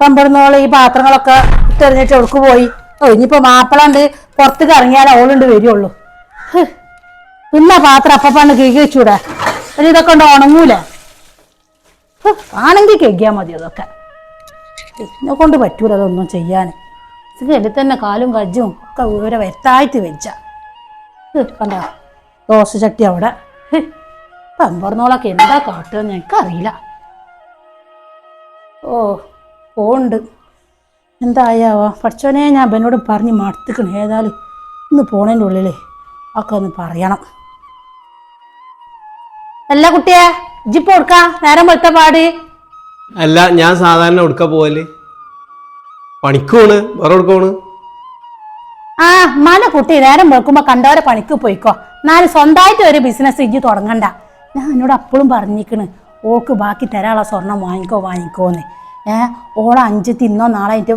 പമ്പടുന്നോളെ ഈ പാത്രങ്ങളൊക്കെ ഇട്ടെറിഞ്ഞിട്ട് എവിടേക്ക് പോയി. ഓ ഇനിയിപ്പോ മാപ്പിളണ്ട് പുറത്തേക്ക് ഇറങ്ങിയാൽ ഓളുണ്ട് വരുള്ളൂ. ഹ്. ഇന്ന പാത്രം അപ്പപ്പാണ് കിഴി വെച്ചൂടെ? ഒരു ഇതൊക്കെ ഉണ്ട് ഉണങ്ങൂല? ആണെങ്കിൽ കഴിക്കാൻ മതി അതൊക്കെ. എന്നെ കൊണ്ട് പറ്റൂല അതൊന്നും ചെയ്യാൻ ഇതിൽ തന്നെ കാലും കജ്ജും ഒക്കെ ഇവരെ വെത്തായിട്ട് വെച്ച. കണ്ട? ദോശ ചട്ടി അവിടെ. പമ്പറന്നോളൊക്കെ എന്താ കാട്ടുക എനിക്കറിയില്ല. ഓ. പോണ്ട്. എന്തായാവോ? പഠിച്ചോനെ ഞാൻ അവനോട് പറഞ്ഞ് മടുത്തിക്കണം. ഏതായാലും ഇന്ന് പോണേന്റെ ഉള്ളിലേ ഒക്കെ ഒന്ന് പറയണം. അല്ല കുട്ടിയെ ഇജിപ്പോ കൊടുക്കാ നേരം വെളുത്ത പാട്. അല്ല ഞാൻ സാധാരണ എടുക്ക പോവൽ? പണിക്കോണ് വേറെ എടുക്കോണ് ആ മല കുട്ടി നേരം വെളുക്കുമ്പോ കണ്ടവരെ പണിക്ക് പോയിക്കോ. എന്നാലും സ്വന്തമായിട്ട് ഒരു ബിസിനസ് ഇജ്ജ് തുടങ്ങണ്ട. ഞാൻ എന്നോട് അപ്പോഴും പറഞ്ഞിക്കണ് ഓൾക്ക് ബാക്കി തരാനുള്ള സ്വർണം വാങ്ങിക്കോ വാങ്ങിക്കോന്ന്. ഏ ഓളെ അഞ്ച് തിന്നോ നാളെ അതിന്റെ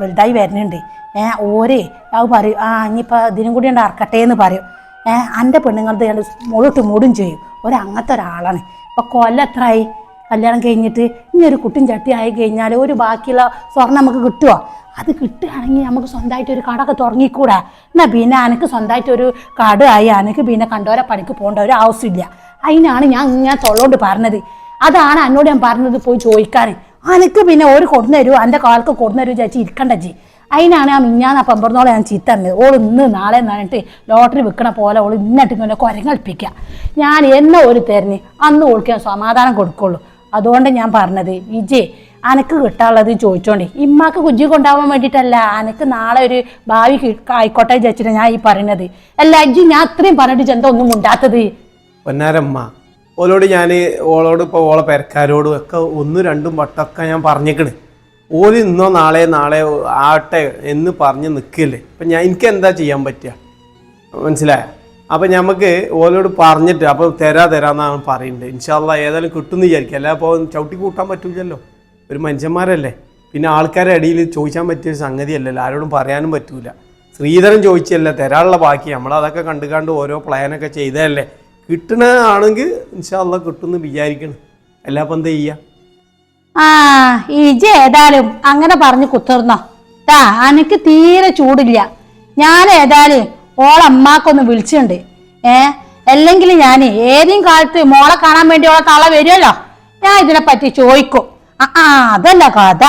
വലുതായി വരുന്നുണ്ട് ഏഹ് ഓരേ അത് പറയും ആ ഇനിയിപ്പോൾ ഇതിനും കൂടി ഉണ്ട് അറക്കട്ടെ എന്ന് പറയും. ഏഹ് എന്റെ പെണ്ണുങ്ങളത് ഞാൻ മുഴുവട്ട് മൂടും ചെയ്യും. ഒരു അങ്ങനത്തെ ഒരാളാണ്. ഇപ്പം കൊല്ലം എത്രയായി കല്യാണം കഴിഞ്ഞിട്ട് ഇനി ഒരു കുട്ടിയും ചട്ടി ആയി കഴിഞ്ഞാൽ ഒരു ബാക്കിയുള്ള സ്വർണം നമുക്ക് കിട്ടുമോ അത് കിട്ടുകയാണെങ്കിൽ നമുക്ക് സ്വന്തമായിട്ട് ഒരു കടമൊക്കെ തുടങ്ങിക്കൂടാ? എന്നാൽ പിന്നെ എനിക്ക് സ്വന്തമായിട്ട് ഒരു കട ആയി എനിക്ക് പിന്നെ കണ്ടോരെ പണിക്ക് പോകേണ്ട ഒരു ആവശ്യമില്ല. അതിനാണ് ഞാൻ ഇങ്ങനെ തൊള്ളോണ്ട് പറഞ്ഞത്. അതാണ് എന്നോട് ഞാൻ പറഞ്ഞത് പോയി ചോദിക്കാൻ അനക്ക് പിന്നെ ഒരു കൊടുന്നരൂ എന്റെ കാൽക്ക് കൊടുന്നരൂ ചേച്ചി ഇരിക്കണ്ട ജി. അതിനാണ് ആ മിഞ്ഞാന്ന് പമ്പറന്നോളെ ഞാൻ ചീത്ത തന്നത് ഓൾ ഇന്ന് നാളെ എന്നിട്ട് ലോട്ടറി വിൽക്കണ പോലെ ഓൾ ഇന്നിട്ട് ഇങ്ങനെ കുരങ്ങൽപ്പിക്കുക ഞാൻ എന്നെ ഒരു തരുന്ന്? അന്ന് ഓൾക്ക് ഞാൻ സമാധാനം കൊടുക്കുള്ളൂ. അതുകൊണ്ട് ഞാൻ പറഞ്ഞത് വിജയ് അനക്ക് കിട്ടാനുള്ളത് ചോദിച്ചോണ്ടേ. ഇമ്മാക്ക് കുഞ്ഞി കൊണ്ടാവാൻ വേണ്ടിയിട്ടല്ല അനക്ക് നാളെ ഒരു ഭാവി ആയിക്കോട്ടെ വിചാരിച്ചിട്ട് ഞാൻ ഈ പറയുന്നത്. അല്ല അജ്ജി ഞാൻ അത്രയും പറഞ്ഞിട്ട് ചെന്ത ഒന്നും മുണ്ടാത്തത്? പൊന്നാരമ്മ ഓലോട് ഞാൻ ഓളോട് ഇപ്പോൾ ഓളെ പെരക്കാരോടും ഒക്കെ ഒന്നും രണ്ടും വട്ടമൊക്കെ ഞാൻ പറഞ്ഞേക്കണ്. ഓൽ ഇന്നോ നാളെ നാളെ ആട്ടെ എന്ന് പറഞ്ഞ് നിൽക്കില്ലേ അപ്പം ഞാൻ എനിക്ക് എന്താ ചെയ്യാൻ പറ്റുക മനസ്സിലായ? അപ്പം നമുക്ക് ഓലോട് പറഞ്ഞിട്ട് അപ്പോൾ തരാ തരാമെന്നാണ് പറയുന്നത് ഇൻഷാല്ല ഏതായാലും കിട്ടുമെന്ന് വിചാരിക്കുക അല്ല അപ്പോൾ ചവിട്ടി കൂട്ടാൻ പറ്റൂലല്ലോ. ഒരു മനുഷ്യന്മാരല്ലേ? പിന്നെ ആൾക്കാരുടെ ഇടയിൽ ചോദിക്കാൻ പറ്റിയ സംഗതിയല്ലല്ലോ. ആരോടും പറയാനും പറ്റൂല. ശ്രീധരൻ ചോദിച്ചല്ല തരാനുള്ള ബാക്കി. നമ്മളതൊക്കെ കണ്ടു കണ്ടുകാണ്ട് ഓരോ പ്ലാനൊക്കെ ചെയ്തതല്ലേ? കിട്ടണ ആണെങ്കിൽ ഇൻഷാല്ല കിട്ടുമെന്ന് വിചാരിക്കണം. എല്ലാ ഇപ്പം എന്താ ആ ഇജ് ഏതായാലും അങ്ങനെ പറഞ്ഞു കുത്തിർന്നോ. താ തീരെ ചൂടില്ല. ഞാൻ ഏതായാലും ഓളമ്മാക്കൊന്ന് വിളിച്ചിട്ടുണ്ട് ഏ അല്ലെങ്കിൽ ഞാൻ ഏതെങ്കിലും കാലത്ത് മോളെ കാണാൻ വേണ്ടി ഓളെ തള വരുമല്ലോ ഞാൻ ഇതിനെപ്പറ്റി ചോദിക്കും. ആ അതല്ല കഥ.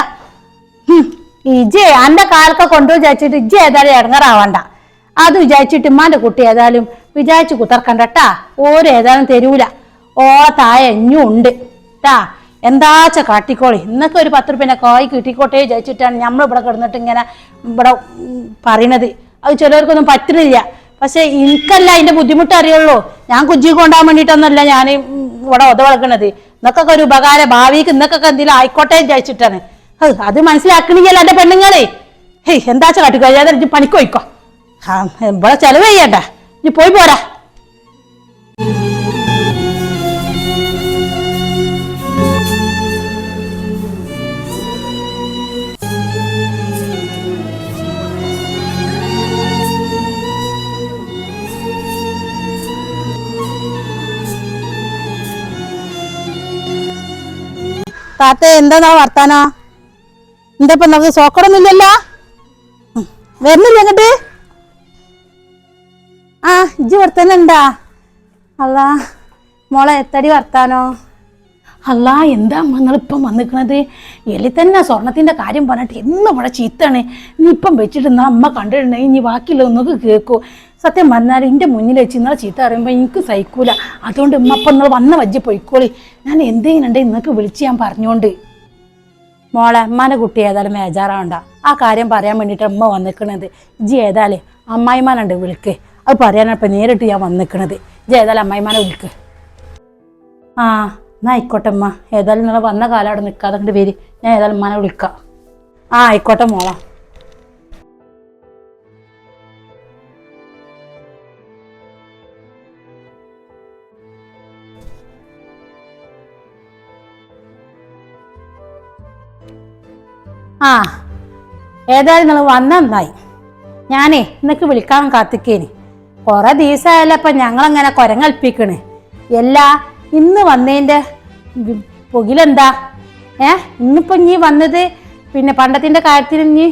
ഇജ് എന്റെ കാലൊക്കെ കൊണ്ടു വിചാരിച്ചിട്ട് ഇജ് ഏതായാലും ഇറങ്ങറാവണ്ട അത് വിചാരിച്ചിട്ട് ഉമ്മാന്റെ കുട്ടി ഏതായാലും വിചാരിച്ച് കുത്തർക്കണ്ടട്ടാ ഓരോ ഏതാനും തരൂല. ഓളെ തായ ഉണ്ട്. ട്ടാ എന്താച്ച കാട്ടിക്കോളി. ഇന്നൊക്കെ ഒരു പത്ത് റുപ്യന്റെ കായ് കിട്ടിക്കോട്ടെ വിചാരിച്ചിട്ടാണ് നമ്മൾ ഇവിടെ കിടന്നിട്ട് ഇങ്ങനെ ഇവിടെ പറയണത്. അത് ചിലർക്കൊന്നും പറ്റുന്നില്ല പക്ഷെ എനിക്കല്ല അതിന്റെ ബുദ്ധിമുട്ട് അറിയുള്ളൂ. ഞാൻ കുജി കൊണ്ടാൻ വേണ്ടിയിട്ടൊന്നുമല്ല ഞാൻ ഇവിടെ ഒത വളക്കണത്. ഇന്നൊക്കെ ഒരു ഉപകാര. ഭാവിക്ക് ഇന്നൊക്കെ എന്തെങ്കിലും ആയിക്കോട്ടെ വിചാരിച്ചിട്ടാണ്. അത് മനസ്സിലാക്കണില്ല എന്റെ പെണ്ണുങ്ങളെ. ഹേയ് എന്താച്ച കാട്ടിക്കോ ഏതായാലും ഇജ്ജ് പണിക്ക് പോയിക്കോ. ആ ഇവിടെ ചെലവ് ചെയ്യണ്ട ഇനി പോയി പോരാ. താത്ത എന്താ വർത്താനോ? എന്താ ഇപ്പൊ നമുക്ക് സോക്കടൊന്നുമില്ലല്ലോ. വരുന്നില്ല അങ്ങട്ട് ആ ഇജ്ജ് വർത്താനം ഉണ്ടാ അല്ല മോളെ എത്തടി വർത്താനോ? അല്ല എന്താ നിങ്ങൾ ഇപ്പം വന്നിക്കണത്? എലി തന്നെ സ്വർണത്തിന്റെ കാര്യം പറഞ്ഞിട്ട് എന്നും ഇവിടെ ചീത്താണ്. നീ ഇപ്പം വെച്ചിട്ട് എന്നാ അമ്മ കണ്ടിട്ടുണ്ടെങ്കിൽ ഇനി ബാക്കിയുള്ള ഒന്നൊക്കെ കേൾക്കൂ സത്യം പറഞ്ഞാൽ എന്റെ മുന്നിൽ വെച്ച് ഇന്നലെ ചീത്ത അറിയുമ്പോൾ എനിക്ക് സഹിക്കൂല. അതുകൊണ്ട് ഉമ്മ അപ്പം നിങ്ങൾ വന്ന വജ്ജി പോയിക്കോളി. ഞാൻ എന്തെങ്കിലും നിങ്ങൾക്ക് വിളിച്ച് ഞാൻ പറഞ്ഞോണ്ട്. മോളെ അമ്മാന്റെ കുട്ടി ഏതായാലും മേജാറാവണ്ട. ആ കാര്യം പറയാൻ വേണ്ടിയിട്ട് അമ്മ വന്നിക്കണത്. ഇജ്ജി ഏതായാലും അമ്മായിമാനുണ്ട് വിളിക്ക്. അത് പറയാനാണ് ഇപ്പം നേരിട്ട് ഞാൻ വന്നിക്കണത്. ഇത് ഏതായാലും അമ്മായിമാനെ വിളിക്ക്. ആ എന്നാ ആയിക്കോട്ടെ അമ്മ ഏതായാലും നിങ്ങൾ വന്ന കാലം അവിടെ നിൽക്കാതെ കണ്ട് പേര് ഞാൻ ഏതായാലും അമ്മാനെ വിളിക്കാം. ആ ആയിക്കോട്ടെ മോളാ. ആ ഏതായാലും നിങ്ങൾ വന്ന നന്നായി. ഞാനേ നിനക്ക് വിളിക്കാൻ കാത്തിക്കേനി. കുറെ ദിവസമായല്ലോ ഇപ്പം ഞങ്ങളങ്ങനെ കുരങ്ങൽപ്പിക്കണ് എല്ലാ ഇന്ന് വന്നതിന്റെ പുകിലെന്താ? ഏ ഇന്നിപ്പം നീ വന്നത് പിന്നെ പണ്ടത്തിന്റെ കാര്യത്തിൽ നീ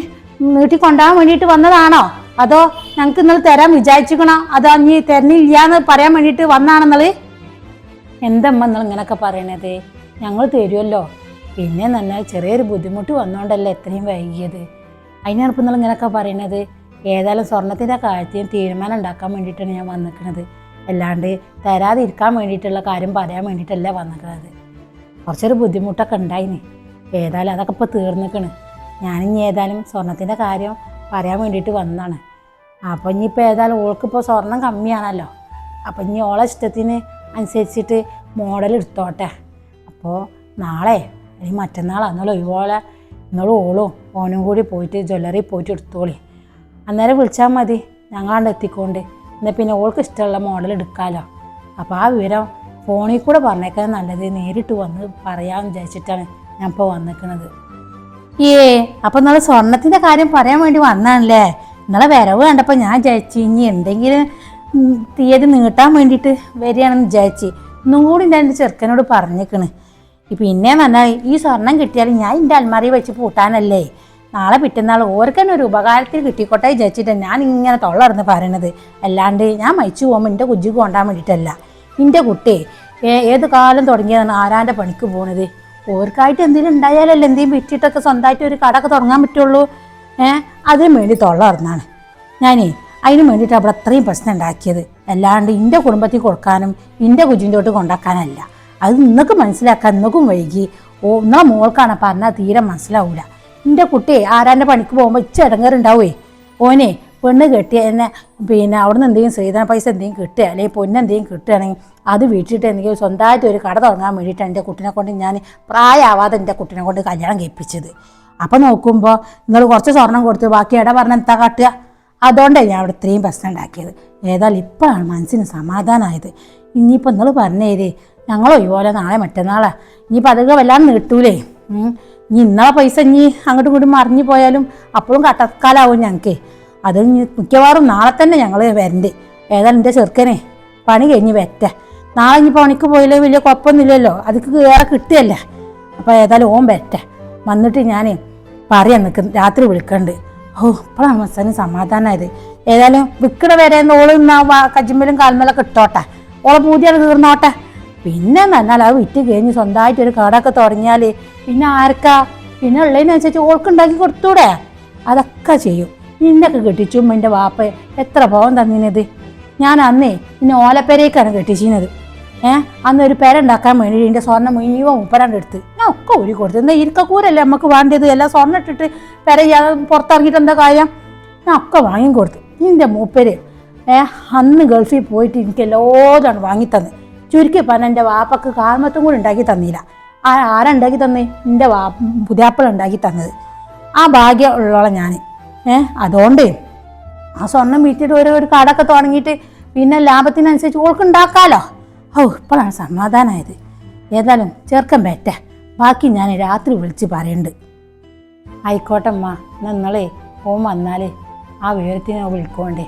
നീട്ടി കൊണ്ടുപോകാൻ വേണ്ടിയിട്ട് വന്നതാണോ? അതോ ഞങ്ങൾക്ക് ഇന്നലെ തരാൻ വിചാരിച്ചിക്കണോ? അതോ നീ ഇനി തരുന്നില്ലാന്ന് പറയാൻ വേണ്ടിയിട്ട് വന്നാണെന്നത് എന്തമ്മ നിങ്ങൾ ഇങ്ങനെയൊക്കെ പറയണത്? ഞങ്ങൾ തരുമല്ലോ പിന്നെ നന്നാൽ ചെറിയൊരു ബുദ്ധിമുട്ട് വന്നോണ്ടല്ലേ എത്രയും വൈകിയത്. അതിനാണ് ഇപ്പം നിങ്ങൾ ഇങ്ങനെയൊക്കെ പറയണത്. ഏതായാലും സ്വർണത്തിന്റെ കാര്യത്തിൽ തീരുമാനം ഉണ്ടാക്കാൻ വേണ്ടിയിട്ടാണ് ഞാൻ വന്നിരിക്കുന്നത്. അല്ലാണ്ട് തരാതിരിക്കാൻ വേണ്ടിയിട്ടുള്ള കാര്യം പറയാൻ വേണ്ടിയിട്ടല്ല വന്നിരിക്കുന്നത്. കുറച്ചൊരു ബുദ്ധിമുട്ടൊക്കെ ഉണ്ടായിന്. ഏതായാലും അതൊക്കെ ഇപ്പോൾ തീർന്നിക്കണ് ഞാനിനി ഏതായാലും സ്വർണത്തിന്റെ കാര്യം പറയാൻ വേണ്ടിയിട്ട് വന്നതാണ്. അപ്പോൾ ഇനിയിപ്പോൾ ഏതായാലും ഓൾക്കിപ്പോൾ സ്വർണം കമ്മിയാണല്ലോ. അപ്പോൾ ഇനി ഓളെ ഇഷ്ടത്തിന് അനുസരിച്ചിട്ട് മോഡൽ എടുത്തോട്ടെ. അപ്പോൾ നാളെ അല്ലെങ്കിൽ മറ്റന്നാളോ ഇവളെ ഇന്നോളും ഓളും ഓനും കൂടി പോയിട്ട് ജ്വല്ലറി പോയിട്ട് എടുത്തോളി. അന്നേരം വിളിച്ചാൽ മതി. ഞങ്ങളാണ്ട് എത്തിക്കൊണ്ട്. എന്നാൽ പിന്നെ ഓൾക്ക് ഇഷ്ടമുള്ള മോഡൽ എടുക്കാമല്ലോ അപ്പോൾ ആ വിവരം ഫോണിൽ കൂടെ പറഞ്ഞേക്കാൻ നല്ലത്. നേരിട്ട് വന്ന് പറയാമെന്ന് വിചാരിച്ചിട്ടാണ് ഞാൻ ഇപ്പോൾ വന്നിരിക്കുന്നത് ഏ അപ്പം നിങ്ങൾ സ്വർണത്തിന്റെ കാര്യം പറയാൻ വേണ്ടി വന്നാണല്ലേ ഇന്നലെ വരവ് കണ്ടപ്പോൾ ഞാൻ വിചാരിച്ചു ഇനി എന്തെങ്കിലും തീയതി നീട്ടാൻ വേണ്ടിയിട്ട് വരികയാണെന്ന് വിചാരിച്ച്. ഇന്നും കൂടി ഞാൻ എന്റെ ചെറുക്കനോട് പറഞ്ഞേക്കണ്. പിന്നെ പറഞ്ഞാൽ ഈ സ്വർണം കിട്ടിയാൽ ഞാൻ എന്റെ അൽമാരി വെച്ച് പൂട്ടാനല്ലേ? നാളെ പിറ്റന്നാൾ ഓർക്കന്നെ ഒരു ഉപകാരത്തിൽ കിട്ടിക്കോട്ടെ വിചാരിച്ചിട്ട് ഞാൻ ഇങ്ങനെ തൊള്ളർന്ന് പറയണത്. അല്ലാണ്ട് ഞാൻ മരിച്ചു പോകുമ്പോൾ എന്റെ കുജ്ജു കൊണ്ടാൻ വേണ്ടിയിട്ടല്ല. എന്റെ കുട്ടി ഏത് കാലം തുടങ്ങിയതാണ് ആരാന്റെ പണിക്ക് പോണത്? ഓർക്കായിട്ട് എന്തെങ്കിലും ഉണ്ടായാലല്ലേ എന്തെങ്കിലും വിറ്റിട്ടൊക്കെ സ്വന്തമായിട്ട് ഒരു കടയൊക്കെ തുടങ്ങാൻ പറ്റുള്ളൂ. ഏഹ് അതിന് വേണ്ടി തൊള്ളർന്നാണ്. ഞാനേ അതിന് വേണ്ടിയിട്ട് അവിടെ അത്രയും പ്രശ്നം ഉണ്ടാക്കിയത്. അല്ലാണ്ട് എന്റെ കുടുംബത്തിൽ കൊടുക്കാനും എന്റെ കുജിന്റെ കൊണ്ടാക്കാനല്ല. അത് നിങ്ങൾക്ക് മനസ്സിലാക്കാൻ നിങ്ങൾക്കും വൈകി. ഒന്നാ മോൾക്കാണ് പറഞ്ഞാൽ തീരെ മനസ്സിലാവൂല. എന്റെ കുട്ടിയെ ആരാന്റെ പണിക്ക് പോകുമ്പോൾ ഇച്ച ഇടങ്ങേറുണ്ടാവേ ഓനെ പെണ്ണ് കെട്ടിയ എന്നെ പിന്നെ അവിടെ നിന്ന് എന്തെങ്കിലും ശ്രീധന പൈസ എന്തെങ്കിലും കിട്ടുക അല്ലെങ്കിൽ പൊന്ന് എന്തെങ്കിലും കിട്ടുകയാണെങ്കിൽ അത് വീട്ടിട്ട് എന്തെങ്കിലും സ്വന്തമായിട്ട് ഒരു കട തുടങ്ങാൻ വേണ്ടിയിട്ടാണ് എന്റെ കുട്ടിനെ കൊണ്ട് ഞാൻ പ്രായമാവാതെ എന്റെ കുട്ടിനെ കൊണ്ട് കല്യാണം കഴിപ്പിച്ചത്. അപ്പോൾ നോക്കുമ്പോൾ നിങ്ങൾ കുറച്ച് സ്വർണം കൊടുത്ത് ബാക്കി ഇട പറഞ്ഞ എന്താ കാട്ടുക? അതുകൊണ്ടാണ് ഞാൻ അവിടെ ഇത്രയും പ്രശ്നം ഉണ്ടാക്കിയത്. ഏതായാലും ഇപ്പോഴാണ് മനസ്സിന് സമാധാനമായത്. ഇനിയിപ്പോൾ നിങ്ങൾ പറഞ്ഞേര് ഞങ്ങളോ ഇതുപോലെ നാളെ മറ്റന്നാളാണ് ഇനിയിപ്പോൾ അതൊക്കെ വല്ലാതെ നീട്ടൂലേ. ഇനി ഇന്നാളെ പൈസ ഇനി അങ്ങോട്ടും ഇങ്ങോട്ടും മറിഞ്ഞു പോയാലും അപ്പോഴും കട്ടക്കാലാവും ഞങ്ങൾക്ക് അത് മിക്കവാറും നാളെ തന്നെ ഞങ്ങൾ വരണ്ട്. ഏതായാലും എന്റെ ചെറുക്കനെ? പണി കഴിഞ്ഞ് വെറ്റ നാളെ ഇനി പണിക്ക് പോയില്ലേ വലിയ കുഴപ്പമൊന്നുമില്ലല്ലോ. അതിക്ക് വേറെ കിട്ടുകയല്ല. അപ്പോൾ ഏതായാലും ഓൻ വെറ്റ വന്നിട്ട് ഞാൻ പറയാൻ നിൽക്കും രാത്രി വിളിക്കണ്ട്. ഓ ഇപ്പോഴാണ് മസ്സാനും സമാധാനമായത് ഏതായാലും വിക്കട വരെ ഓൾ കജിമ്മലും കാൽമലൊക്കെ ഇട്ടോട്ടെ. ഓളെ പൂതിയാണ് തീർന്നോട്ടെ. പിന്നെ എന്നാൽ അത് വിറ്റ് കഴിഞ്ഞ് സ്വന്തമായിട്ട് ഒരു കടമൊക്കെ തുടങ്ങിയാൽ പിന്നെ ആർക്കാ? പിന്നെ ഉള്ളതിനനുസരിച്ച് ഓൾക്ക് ഉണ്ടാക്കി കൊടുത്തൂടെ? അതൊക്കെ ചെയ്യും. നിന്നൊക്കെ കെട്ടിച്ചു എന്റെ വാപ്പ എത്ര പോകാൻ തന്നിനത്? ഞാൻ അന്നേ പിന്നെ ഓലപ്പെരേക്കാണ് കെട്ടിച്ചിരുന്നത് ഏഹ് അന്ന് ഒരു പെര ഉണ്ടാക്കാൻ വേണ്ടി എന്റെ സ്വർണം മുഴുവൻ മുപ്പരാണ്ട് എടുത്ത് ഞാൻ ഒക്കെ ഊരി കൊടുത്തു. എന്താ ഇരിക്കക്കൂരല്ലേ നമുക്ക് വേണ്ടത്? എല്ലാം സ്വർണം ഇട്ടിട്ട് പെര ചെയ്യാതെ പുറത്തിറങ്ങിയിട്ട് എന്താ കാര്യം? ഞാൻ ഒക്കെ വാങ്ങി കൊടുത്തു. നിന്റെ മൂപ്പര് ഏഹ് അന്ന് ഗൾഫിൽ പോയിട്ട് എനിക്ക് എല്ലാതാണ് വാങ്ങിത്തന്ന് ചുരുക്കി പറഞ്ഞ എന്റെ വാപ്പക്ക് കാർമത്തും കൂടി ഉണ്ടാക്കി തന്നില്ല. ആ തന്നേ? എന്റെ വാ പുതിയാപ്പിള ഉണ്ടാക്കി തന്നത്. ആ ഭാഗ്യം ഉള്ളോളം ഞാൻ. ഏ അതുകൊണ്ട് ആ സ്വർണം വിറ്റിട്ട് ഒരു ഒരു കടൊക്കെ തുടങ്ങിയിട്ട് പിന്നെ ലാഭത്തിനനുസരിച്ച് ഓൾക്ക് ഉണ്ടാക്കാമല്ലോ ഓ ഇപ്പോഴാണ് സമാധാനമായത് ഏതായാലും ചെറുക്കൻ പറ്റ. ബാക്കി ഞാൻ രാത്രി വിളിച്ച് പറയുന്നുണ്ട് ആയിക്കോട്ടെ അമ്മ നിങ്ങളെ ഓൻ വന്നാൽ ആ വിവരത്തിനെ വിളിക്കോണ്ടേ.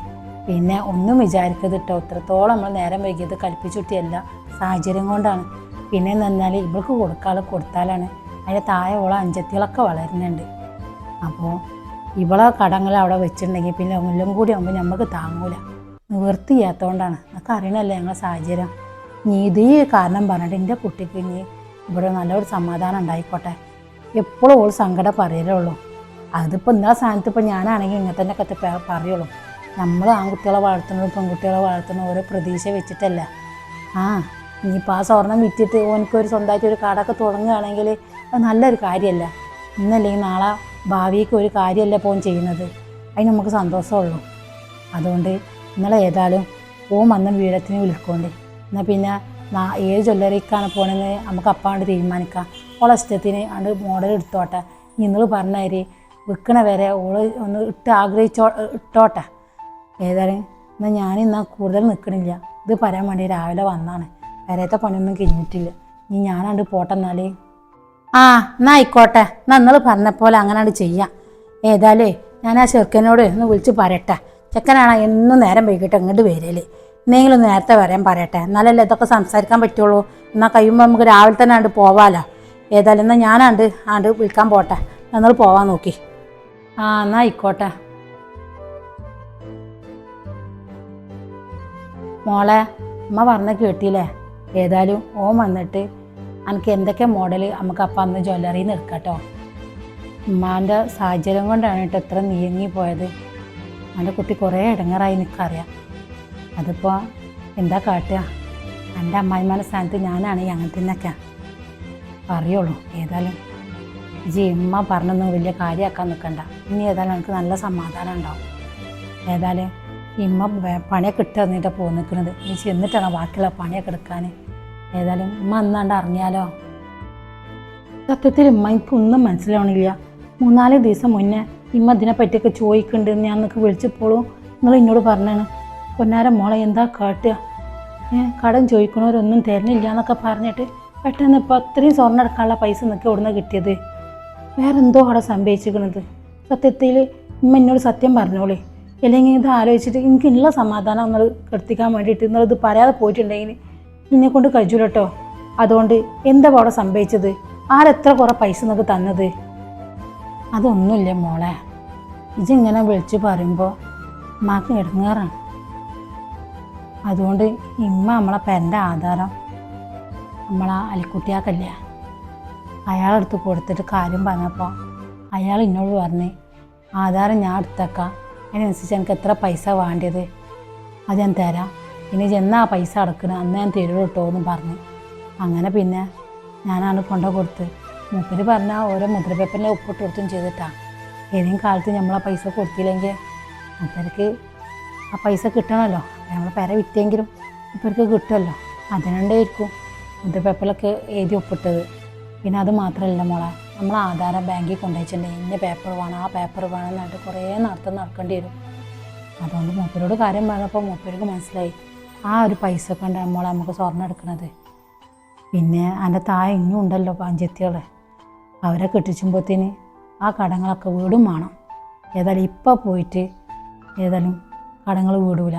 പിന്നെ ഒന്നും വിചാരിക്കരുത് കേട്ടോ ഇത്രത്തോളം നമ്മൾ നേരം വൈകിയത് കൽപ്പിച്ചുട്ടിയല്ല സാഹചര്യം കൊണ്ടാണ്. പിന്നെ എന്നാൽ ഇവൾക്ക് കൊടുക്കാതെ കൊടുത്താലാണ് അതിന്റെ താഴെ ഓളെ അഞ്ചത്തികളൊക്കെ വളരുന്നുണ്ട്. അപ്പോൾ ഇവളെ കടങ്ങൾ അവിടെ വെച്ചിട്ടുണ്ടെങ്കിൽ പിന്നെ എല്ലാം കൂടി ആകുമ്പോൾ നമുക്ക് താങ്ങൂല. നിവൃത്തി ചെയ്യാത്തതുകൊണ്ടാണ് നമുക്ക് അറിയണല്ലേ ഞങ്ങളെ സാഹചര്യം. നീ ഇതേ കാരണം പറഞ്ഞിട്ട് എന്റെ കുട്ടിക്ക് ഇനി ഇവിടെ നല്ലൊരു സമാധാനം ഉണ്ടായിക്കോട്ടെ. എപ്പോഴും ഓൾ സങ്കടം പറയലുള്ളൂ അതിപ്പോൾ എന്താ സ്ഥാനത്ത് ഇപ്പോൾ ഞാനാണെങ്കിൽ ഇങ്ങനെ തന്നെ കത്ത് പറയുള്ളൂ. നമ്മൾ ആൺകുട്ടികളെ വളർത്തുന്നതും പെൺകുട്ടികളെ വളർത്തുന്ന ഓരോ പ്രതീക്ഷ വെച്ചിട്ടല്ല. ആ ഇനിയിപ്പോൾ ആ സ്വർണം വിറ്റിട്ട് ഓനക്കൊരു സ്വന്തമായിട്ട് ഒരു കടയൊക്കെ തുടങ്ങുകയാണെങ്കിൽ അത് നല്ലൊരു കാര്യമല്ല. ഇന്നല്ലെങ്കിൽ നാളെ ഭാവിക്ക് ഒരു കാര്യമല്ല പോൻ ചെയ്യുന്നത്. അതിന് നമുക്ക് സന്തോഷമുള്ളൂ. അതുകൊണ്ട് നിങ്ങൾ ഏതായാലും ഓൻ വന്ന വീടത്തിന് വിളിക്കോണ്ട്. എന്നാൽ പിന്നെ ഏത് ജ്വല്ലറിക്കാണ് പോണെന്ന് നമുക്ക് അപ്പാണ്ട് തീരുമാനിക്കാം. ഓളെ ഇഷ്ടത്തിന് ആണ്ട് മോഡൽ എടുത്തോട്ടെ. നിങ്ങൾ പറഞ്ഞാൽ വിൽക്കണ വരെ ഓൾ ഒന്ന് ഇട്ട് ആഗ്രഹിച്ചോ ഇട്ടോട്ടെ. ഏതായാലും എന്നാൽ ഞാൻ എന്നാൽ കൂടുതൽ നിൽക്കണില്ല ഇത് പറയാൻ വേണ്ടി രാവിലെ വന്നാണ്. വരത്തെ പണിയൊന്നും കഴിഞ്ഞിട്ടില്ല. ഇനി ഞാനാണ്ട് പോട്ടെന്നാലേ ആ എന്നാ ആയിക്കോട്ടെ. എന്നാ നിങ്ങൾ പറഞ്ഞ പോലെ അങ്ങനാണ്ട് ചെയ്യാം. ഏതായാലേ ഞാൻ ആ ചെറുക്കനോട് ഒന്ന് വിളിച്ച് പറയട്ടെ. ചെക്കനാണ് എന്നും നേരം വൈകിട്ട് അങ്ങോട്ട് വരൽ. എന്തെങ്കിലും നേരത്തെ വരാൻ പറയട്ടെ. എന്നാലല്ലേ ഇതൊക്കെ സംസാരിക്കാൻ പറ്റുള്ളൂ. എന്നാൽ കഴിയുമ്പോൾ നമുക്ക് രാവിലെ തന്നെ ആണ്ട് പോവാലോ. ഏതായാലും എന്നാൽ ഞാനാണ്ട് ആണ്ട് വിളിക്കാൻ പോട്ടെ. നിങ്ങൾ പോവാൻ നോക്കി. ആ എന്നാ ആയിക്കോട്ടെ. മോളെ അമ്മ പറഞ്ഞ കേട്ടില്ലേ? ഏതായാലും ഓം വന്നിട്ട് എനിക്ക് എന്തൊക്കെ മോഡൽ നമുക്ക് അപ്പം അന്ന് ജ്വല്ലറിയിൽ നിന്ന് എടുക്കാട്ടോ ഉമ്മാന്റെ സാഹചര്യം കൊണ്ടാണ് കേട്ടോ എത്ര നീങ്ങി പോയത്. എന്റെ കുട്ടി കുറേ ഇടങ്ങറായി നിൽക്കറിയാം അതിപ്പോൾ എന്താ കാട്ടുക? എന്റെ അമ്മായിമാരുടെ സ്ഥാനത്ത് ഞാനാണ് അങ്ങനെ തന്നെയൊക്കെ പറയുള്ളൂ. ഏതായാലും ജി ഉമ്മ പറഞ്ഞൊന്നും വലിയ കാര്യമാക്കാൻ നിൽക്കണ്ട ഇനി ഏതായാലും എനിക്ക് നല്ല സമാധാനം ഉണ്ടാവും. ഏതായാലും ഇമ്മ പണിയൊക്കെ ഇട്ട് തന്നിട്ട് പോ നിൽക്കുന്നത് ഇനി ചെന്നിട്ടാണ് ബാക്കിയുള്ള പണിയൊക്കെ എടുക്കാൻ? ഏതായാലും ഉമ്മ അന്നാണ്ട് അറിഞ്ഞാലോ? സത്യത്തിൽ ഉമ്മ എനിക്കൊന്നും മനസ്സിലാവണില്ല. മൂന്നാൽ ദിവസം മുന്നേ ഇമ്മ ഇതിനെ പറ്റിയൊക്കെ ചോദിക്കുന്നുണ്ട് ഞാൻ നിനക്ക് വിളിച്ചപ്പോഴും നിങ്ങൾ എന്നോട് പറഞ്ഞാണ് പൊന്നാരം മോളെ എന്താ കാട്ടുക? കടം ചോദിക്കണവരൊന്നും തരുന്നില്ല എന്നൊക്കെ പറഞ്ഞിട്ട് പെട്ടെന്ന് ഇപ്പോൾ അത്രയും സ്വർണം എടുക്കാനുള്ള പൈസ നിൽക്കുക ഇവിടുന്ന് കിട്ടിയത്? വേറെ എന്തോ അവിടെ സംഭവിച്ചിരിക്കുന്നത് സത്യത്തിൽ ഉമ്മ എന്നോട് സത്യം പറഞ്ഞോളേ. അല്ലെങ്കിൽ ഇത് ആലോചിച്ചിട്ട് എനിക്കുള്ള സമാധാനം നിങ്ങൾ കെടുത്തിക്കാൻ വേണ്ടിയിട്ട് നിങ്ങളിത് പറയാതെ പോയിട്ടുണ്ടെങ്കിൽ നിന്നെ കൊണ്ട് കഴിയൂല കേട്ടോ അതുകൊണ്ട് എന്താ അവിടെ സംഭവിച്ചത്? ആരെത്ര കുറേ പൈസ നിങ്ങൾക്ക് തന്നത്? അതൊന്നുമില്ല മോളെ. ഇജിങ്ങനെ വിളിച്ച് പറയുമ്പോൾ ഉമ്മാക്ക് ഇടങ്ങാറാണ് അതുകൊണ്ട് ഇമ്മ നമ്മളെ പെരന്റെ ആധാരം നമ്മളെ അലിക്കുട്ടിയാക്കല്ലേ അയാളെടുത്ത് കൊടുത്തിട്ട് കാര്യം പറഞ്ഞപ്പോൾ അയാൾ എന്നോട് പറഞ്ഞ് ആധാരം ഞാൻ എടുത്തേക്കാം. അതിനനുസരിച്ച് എനിക്ക് എത്ര പൈസ വേണ്ടത്? അത് ഞാൻ തരാം. ഇനി ചെന്നാ പൈസ അടക്കണം? അന്ന് ഞാൻ തരുള്ളൂ കേട്ടോ എന്ന് പറഞ്ഞു. അങ്ങനെ പിന്നെ ഞാനാണ് കൊണ്ട കൊടുത്ത്. മൂപ്പര് പറഞ്ഞാൽ ഓരോ മുദ്രപേപ്പറിന്റെ ഒപ്പിട്ട് കൊടുത്തും ചെയ്തിട്ടാണ് ഏതെങ്കിലും കാലത്ത് നമ്മൾ ആ പൈസ കൊടുത്തില്ലെങ്കിൽ മൂപ്പർക്ക് ആ പൈസ കിട്ടണമല്ലോ നമ്മൾ പെര വിറ്റെങ്കിലും മൂപ്പർക്ക് കിട്ടുമല്ലോ അതിനുണ്ടായിരിക്കും മുദ്രപേപ്പറിലൊക്കെ എഴുതി ഒപ്പിട്ടത് പിന്നെ അത് മാത്രമല്ല മോളെ. നമ്മൾ ആധാരം ബാങ്കിൽ കൊണ്ടുവച്ചിട്ടുണ്ടെങ്കിൽ ഇന്ന പേപ്പർ വേണം ആ പേപ്പർ വേണം എന്നിട്ട് കുറേ നടത്തം നടക്കേണ്ടി വരും. അതുകൊണ്ട് മൂപ്പരോട് കാര്യം പറഞ്ഞപ്പോൾ മൂപ്പർക്ക് മനസ്സിലായി. ആ ഒരു പൈസ കൊണ്ടാണ് മോളെ നമുക്ക് സ്വർണം എടുക്കുന്നത് പിന്നെ എന്റെ താഴെ ഇനിയും ഉണ്ടല്ലോ പാഞ്ചത്തികളെ അവരെ കെട്ടിച്ചുമ്പോഴത്തേന് ആ കടങ്ങളൊക്കെ വീടും വേണം. ഏതായാലും ഇപ്പോൾ പോയിട്ട് ഏതായാലും കടങ്ങൾ വീടൂല.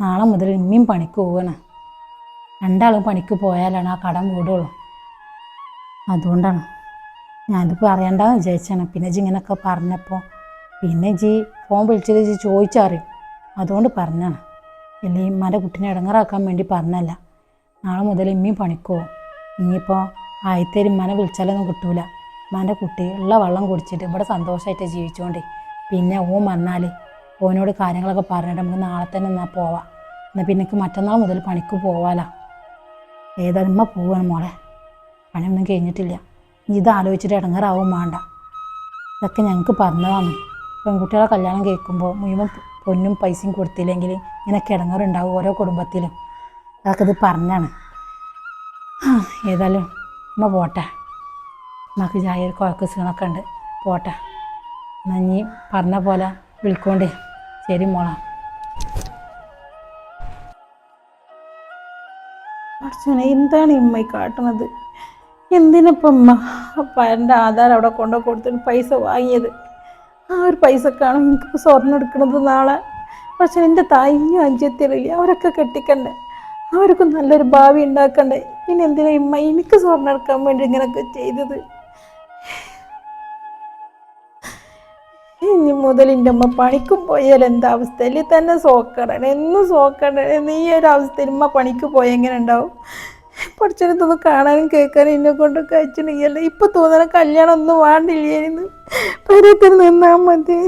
നാളെ മുതൽ ഇമ്മിയും പണിക്ക് പോവുകയാണ് രണ്ടാളും പണിക്ക് പോയാലാണ് ആ കടം വീടുള്ളൂ. അതുകൊണ്ടാണ്. ഞാനിത് പറയണ്ടെന്ന് വിചാരിച്ചാണ്. പിന്നെ ജി ഇങ്ങനെയൊക്കെ പറഞ്ഞപ്പോൾ പിന്നെ ജി ഫോൺ വിളിച്ചത് ജി ചോദിച്ചറിയും. അതുകൊണ്ട് പറഞ്ഞാണ് അല്ലെങ്കിൽ ഇമ്മാന്റെ കുട്ടീനെ ഇടങ്ങറാക്കാൻ വേണ്ടി പറഞ്ഞല്ല. നാളെ മുതൽ ഇമ്മയും പണിക്കോ. ഇനിയിപ്പോൾ ആയിത്തേരി ഇമ്മാനെ വിളിച്ചാലൊന്നും കിട്ടൂല. ഇമ്മാന്റെ കുട്ടി ഉള്ള വെള്ളം കുടിച്ചിട്ട് ഇവിടെ സന്തോഷമായിട്ട് ജീവിച്ചുകൊണ്ടേ പിന്നെ ഓൻ വന്നാൽ ഓനോട് കാര്യങ്ങളൊക്കെ പറഞ്ഞിട്ട് നമുക്ക് നാളെ തന്നെ എന്നാൽ പോവാം. എന്നാൽ പിന്നെ മറ്റന്നാൾ മുതൽ പണിക്ക് പോവാലോ. ഏതായാലും ഉമ്മ പോവാണ് മോളെ. പണിയൊന്നും കഴിഞ്ഞിട്ടില്ല. ഇനി ഇത് ആലോചിച്ചിട്ട് ഇടങ്ങാറാവും വേണ്ട ഇതൊക്കെ ഞങ്ങൾക്ക് പറഞ്ഞതാണ്. പെൺകുട്ടികളെ കല്യാണം കേൾക്കുമ്പോൾ മുഴുവൻ പൊന്നും പൈസയും കൊടുത്തില്ലെങ്കിൽ ഇങ്ങനെ കിടങ്ങറുണ്ടാവും ഓരോ കുടുംബത്തിലും. അതൊക്കെ ഇത് പറഞ്ഞാണ്. ഏതായാലും അമ്മ പോട്ടെ. നമുക്ക് ചായ കുഴക്ക് സീണൊക്കെ ഉണ്ട്. പോട്ടെ. എന്നാൽ നീ പറഞ്ഞ പോലെ വിളിക്കോണ്ട്. ശരി മോളാ. എന്താണ് ഇമ്മ ഈ കാട്ടുന്നത് എന്തിനപ്പം ഉമ്മ? പരന്റെ ആധാരം അവിടെ കൊണ്ടു കൊടുത്തിട്ട് പൈസ വാങ്ങിയത്. ആ ഒരു പൈസക്കാണ് എനിക്കിപ്പോൾ സ്വർണം എടുക്കുന്നത് നാളെ. പക്ഷെ എന്റെ തായിഞ്ഞും അഞ്ചെത്തിയില്ല അവരൊക്കെ കെട്ടിക്കണ്ടേ? അവർക്കും നല്ലൊരു ഭാവി ഉണ്ടാക്കണ്ടേ? പിന്നെ എന്തിനാ ഇമ്മ എനിക്ക് സ്വർണം എടുക്കാൻ വേണ്ടി ഇങ്ങനെയൊക്കെ ചെയ്തത്? ഇനി മുതൽ എന്റെ അമ്മ പണിക്കും പോയാൽ എന്താ അവസ്ഥയിൽ തന്നെ സോക്കടൻ എന്നും സോക്കടൻ നീ ഒരു അവസ്ഥയിൽ ഉമ്മ പണിക്ക് പോയാൽ എങ്ങനെ ഉണ്ടാവും തോന്നും കാണാനും കേൾക്കാനും എന്നെ കൊണ്ട് കഴിച്ചിട്ടുണ്ടെങ്കിൽ ഇപ്പൊ തോന്നണ കല്യാണം ഒന്നും വേണ്ടില്ലായിരുന്നു പരത്തിൽ നിന്നാ മതി.